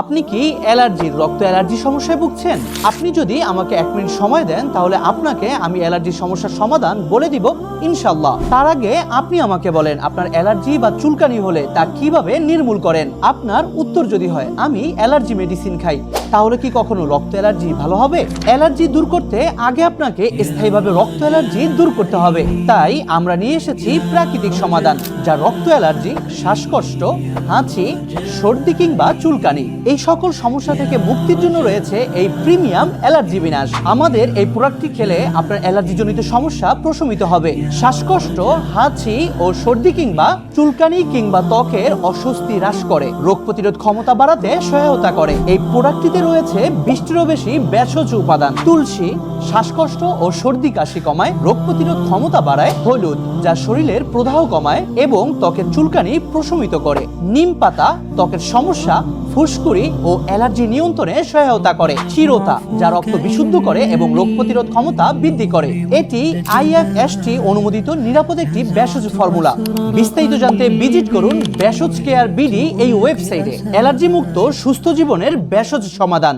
আপনি কি অ্যালার্জির, রক্ত অ্যালার্জি সমস্যায় ভুগছেন? আপনি যদি আমাকে এক মিনিট সময় দেন, তাহলে আপনাকে আমি অ্যালার্জির সমস্যার সমাধান বলে দিব ইনশাল্লাহ তার আগে আপনি আমাকে বলেন, আপনার অ্যালার্জি বা চুলকানি হলে তা কীভাবে নির্মূল করেন? আপনার উত্তর যদি হয়, আমি অ্যালার্জি মেডিসিন খাই। তাহলে কি কখনো রক্ত অ্যালার্জি ভালো হবে? অ্যালার্জি দূর করতে আগে আপনাকে স্থায়ীভাবে রক্ত অ্যালার্জি দূর করতে হবে। তাই আমরা নিয়ে এসেছি প্রাকৃতিক সমাধান, যা রক্ত অ্যালার্জি, শ্বাসকষ্ট, হাঁচি, সর্দি কিংবা চুলকানি। এই সকল সমস্যা থেকে মুক্তির জন্য রয়েছে এই প্রিমিয়াম অ্যালার্জি বিনাশ। আমাদের এই প্রোডাক্টটি খেলে আপনার অ্যালার্জিজনিত সমস্যা প্রশমিত হবে। শ্বাসকষ্ট, হাঁচি ও সর্দি কিংবা চুলকানি কিংবা ত্বকের অস্বস্তি হ্রাস করে। রোগ প্রতিরোধ ক্ষমতা বাড়াতে সহায়তা করে। এই প্রোডাক্টটিতে রয়েছে বিশটিরও বেশি ভেষজ উপাদান। তুলসী শ্বাসকষ্ট ও সর্দি কাশি কমায়, রোগ প্রতিরোধ ক্ষমতা বাড়ায়, হলুদ, যা শরীরের প্রদাহ কমায় এবং ত্বকের চুলকানি প্রশমিত করে। নিম পাতা ত্বকের সমস্যা, ফুসকুড়ি ও অ্যালার্জি নিয়ন্ত্রণে সহায়তা করে। চিরতা, যা রক্ত বিশুদ্ধ করে এবং রোগ প্রতিরোধ ক্ষমতা বৃদ্ধি করে। এটি আইএফএসটি অনুমোদিত নিরাপদ একটি ভেষজ ফর্মুলা। বিস্তারিত জানতে ভিজিট করুন ভেষজ কেয়ার বিডি এই ওয়েবসাইটে। অ্যালার্জি মুক্ত সুস্থ জীবনের ভেষজ সমাধান।